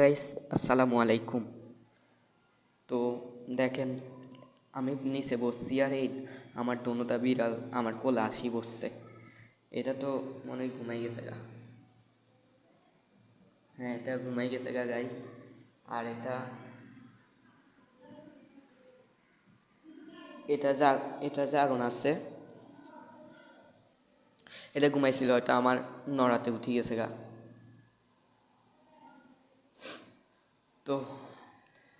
Guys আসসালামু আলাইকুম। তো দেখেন, আমি নিচে বসছি আর এই আমার দোনোটা বিড়াল আমার কোলে আসি বসছে। এটা তো মনে হয় ঘুমাই গেছে গা। হ্যাঁ এটা ঘুমাই গেছে গা গাইস আর এটা এটা যা এটা জাগন আছে। এটা ঘুমাইছিল, এটা আমার নড়াতে উঠে গেছে গা। তো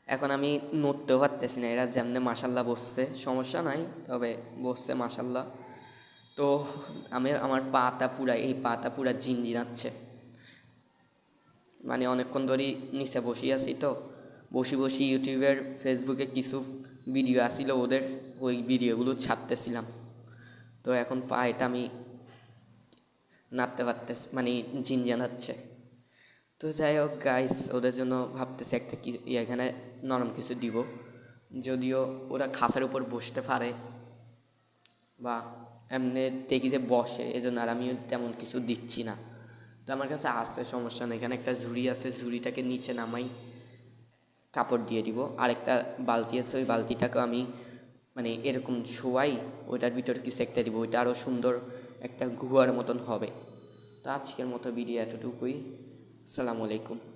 এখন আমি নড়তেও পারতেছি না, এরা যেমনে মাসাল্লাহ বসছে, সমস্যা নাই, তবে বসছে মাসাল্লাহ তো আমি আমার পাটা পুরা, এই পাতা পুরা ঝিনঝিনাচ্ছে। মানে অনেকক্ষণ ধরেই নিচে বসে আছি তো, বসে বসি ইউটিউবের, ফেসবুকে কিছু ভিডিও আসছিল ওদের, ওই ভিডিওগুলো ছাড়তেছিলাম। তো এখন পায়েটা আমি নাড়তে পারতেছি মানে ঝিনঝানাচ্ছে। তো যাই হোক গাইস ওদের জন্য ভাবতেছি একটা কি এখানে নরম কিছু দিব। যদিও ওরা খাসার উপর বসতে পারে বা এমনি দেখি যে বসে, এজন্য আর আমিও তেমন কিছু দিচ্ছি না। তো আমার কাছে আছে, সমস্যা নেই। এখানে একটা ঝুড়ি আছে, ঝুড়িটাকে নিচে নামাই, কাপড় দিয়ে দিব। আর একটা বালতি আছে, ওই বালতিটাকে আমি মানে এরকম শোয়াই ওইটার ভিতরে কিছু একটা দিব। ওইটা আরও সুন্দর একটা গুহার মতন হবে। তো আজকের মতো ভিডিও এতটুকুই। আসসালামু আলাইকুম